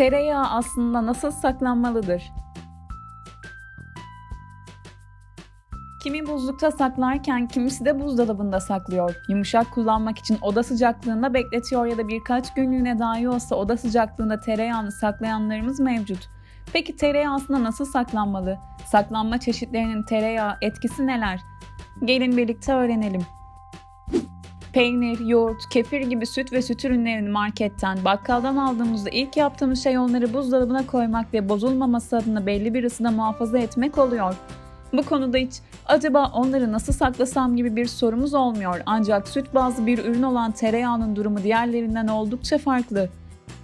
Tereyağı aslında nasıl saklanmalıdır? Kimi buzlukta saklarken kimisi de buzdolabında saklıyor. Yumuşak kullanmak için oda sıcaklığında bekletiyor ya da birkaç günlüğüne dahi olsa oda sıcaklığında tereyağını saklayanlarımız mevcut. Peki tereyağı aslında nasıl saklanmalı? Saklanma çeşitlerinin tereyağı etkisi neler? Gelin birlikte öğrenelim. Peynir, yoğurt, kefir gibi süt ve süt ürünlerini marketten, bakkaldan aldığımızda ilk yaptığımız şey onları buzdolabına koymak ve bozulmaması adına belli bir ısıda muhafaza etmek oluyor. Bu konuda hiç acaba onları nasıl saklasam gibi bir sorumuz olmuyor ancak süt bazlı bir ürün olan tereyağının durumu diğerlerinden oldukça farklı.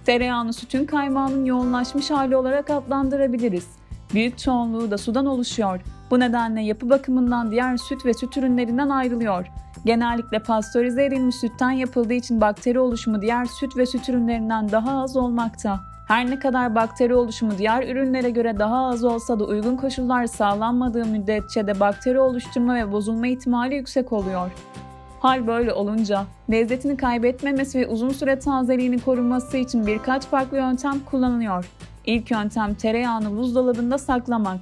Tereyağını sütün kaymağının yoğunlaşmış hali olarak adlandırabiliriz. Büyük çoğunluğu da sudan oluşuyor. Bu nedenle yapı bakımından diğer süt ve süt ürünlerinden ayrılıyor. Genellikle pastörize edilmiş sütten yapıldığı için bakteri oluşumu diğer süt ve süt ürünlerinden daha az olmakta. Her ne kadar bakteri oluşumu diğer ürünlere göre daha az olsa da uygun koşullar sağlanmadığı müddetçe de bakteri oluşturma ve bozulma ihtimali yüksek oluyor. Hal böyle olunca lezzetini kaybetmemesi ve uzun süre tazeliğini korunması için birkaç farklı yöntem kullanılıyor. İlk yöntem tereyağını buzdolabında saklamak.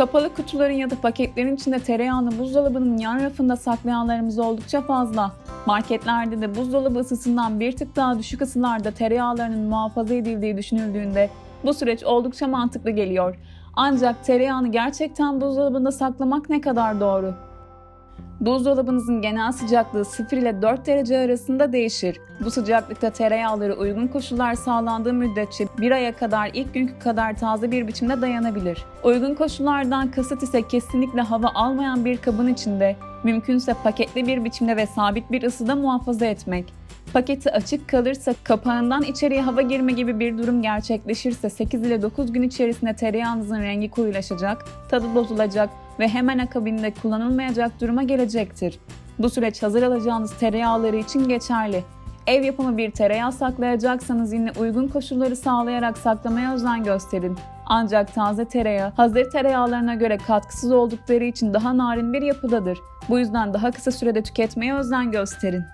Kapalı kutuların ya da paketlerin içinde tereyağını buzdolabının yan rafında saklayanlarımız oldukça fazla. Marketlerde de buzdolabı ısısından bir tık daha düşük ısılarda tereyağlarının muhafaza edildiği düşünüldüğünde bu süreç oldukça mantıklı geliyor. Ancak tereyağını gerçekten buzdolabında saklamak ne kadar doğru? Buzdolabınızın genel sıcaklığı 0 ile 4 derece arasında değişir. Bu sıcaklıkta tereyağları uygun koşullar sağlandığı müddetçe bir aya kadar ilk günkü kadar taze bir biçimde dayanabilir. Uygun koşullardan kasıt ise kesinlikle hava almayan bir kabın içinde, mümkünse paketli bir biçimde ve sabit bir ısıda muhafaza etmek. Paketi açık kalırsa kapağından içeriye hava girme gibi bir durum gerçekleşirse 8 ile 9 gün içerisinde tereyağınızın rengi koyulaşacak, tadı bozulacak ve hemen akabinde kullanılmayacak duruma gelecektir. Bu süreç hazır alacağınız tereyağları için geçerli. Ev yapımı bir tereyağı saklayacaksanız yine uygun koşulları sağlayarak saklamaya özen gösterin. Ancak taze tereyağı hazır tereyağlarına göre katkısız oldukları için daha narin bir yapıdadır. Bu yüzden daha kısa sürede tüketmeye özen gösterin.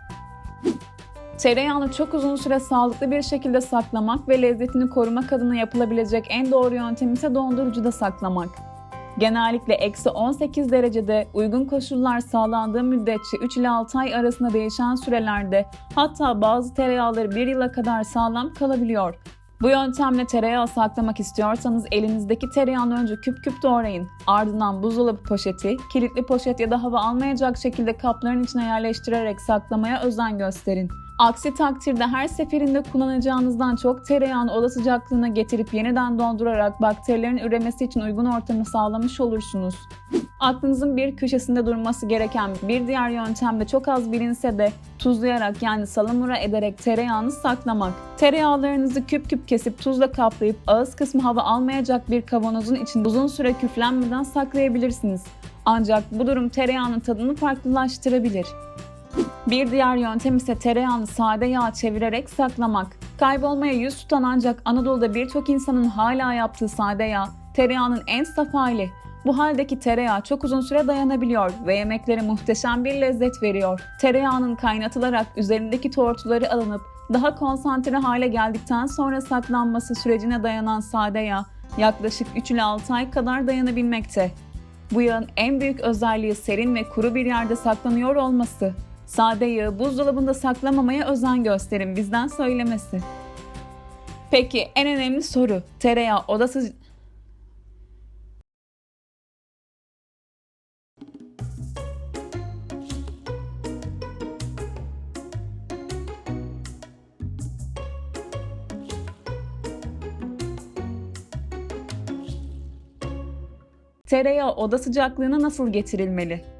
Tereyağını çok uzun süre sağlıklı bir şekilde saklamak ve lezzetini korumak adına yapılabilecek en doğru yöntem ise dondurucuda saklamak. Genellikle eksi 18 derecede uygun koşullar sağlandığı müddetçe 3 ile 6 ay arasında değişen sürelerde hatta bazı tereyağları 1 yıla kadar sağlam kalabiliyor. Bu yöntemle tereyağı saklamak istiyorsanız elinizdeki tereyağını önce küp küp doğrayın. Ardından buzdolabı poşeti, kilitli poşet ya da hava almayacak şekilde kapların içine yerleştirerek saklamaya özen gösterin. Aksi takdirde her seferinde kullanacağınızdan çok tereyağını oda sıcaklığına getirip yeniden dondurarak bakterilerin üremesi için uygun ortamı sağlamış olursunuz. Aklınızın bir köşesinde durması gereken bir diğer yöntem de çok az bilinse de tuzlayarak yani salamura ederek tereyağını saklamak. Tereyağlarınızı küp küp kesip tuzla kaplayıp ağız kısmı hava almayacak bir kavanozun içinde uzun süre küflenmeden saklayabilirsiniz. Ancak bu durum tereyağının tadını farklılaştırabilir. Bir diğer yöntem ise tereyağını sade yağ çevirerek saklamak. Kaybolmaya yüz tutan ancak Anadolu'da birçok insanın hala yaptığı sade yağ, tereyağının en saf hali. Bu haldeki tereyağı çok uzun süre dayanabiliyor ve yemeklere muhteşem bir lezzet veriyor. Tereyağının kaynatılarak üzerindeki tortuları alınıp daha konsantre hale geldikten sonra saklanması sürecine dayanan sade yağ yaklaşık 3 ile 6 ay kadar dayanabilmekte. Bu yağın en büyük özelliği serin ve kuru bir yerde saklanıyor olması. Sade yağı buzdolabında saklamamaya özen gösterin bizden söylemesi. Peki en önemli soru. Tereyağı odası... Tereyağı oda sıcaklığına nasıl getirilmeli?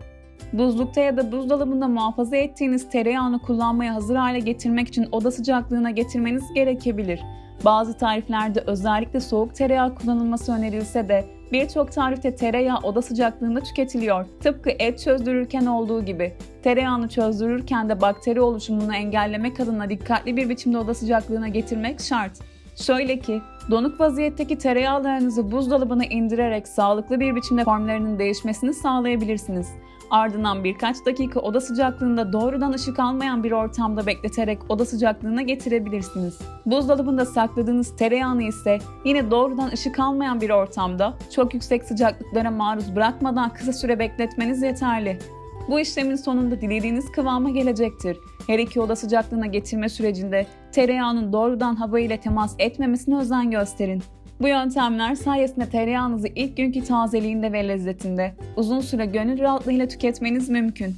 Buzlukta ya da buzdolabında muhafaza ettiğiniz tereyağını kullanmaya hazır hale getirmek için oda sıcaklığına getirmeniz gerekebilir. Bazı tariflerde özellikle soğuk tereyağı kullanılması önerilse de birçok tarifte tereyağı oda sıcaklığında tüketiliyor. Tıpkı et çözdürürken olduğu gibi. Tereyağını çözdürürken de bakteri oluşumunu engellemek adına dikkatli bir biçimde oda sıcaklığına getirmek şart. Şöyle ki, donuk vaziyetteki tereyağlarınızı buzdolabına indirerek sağlıklı bir biçimde formlarının değişmesini sağlayabilirsiniz. Ardından birkaç dakika oda sıcaklığında doğrudan ışık almayan bir ortamda bekleterek oda sıcaklığına getirebilirsiniz. Buzdolabında sakladığınız tereyağını ise yine doğrudan ışık almayan bir ortamda çok yüksek sıcaklıklara maruz bırakmadan kısa süre bekletmeniz yeterli. Bu işlemin sonunda dilediğiniz kıvama gelecektir. Her iki oda sıcaklığına getirme sürecinde tereyağının doğrudan hava ile temas etmemesine özen gösterin. Bu yöntemler sayesinde tereyağınızı ilk günkü tazeliğinde ve lezzetinde uzun süre gönül rahatlığıyla tüketmeniz mümkün.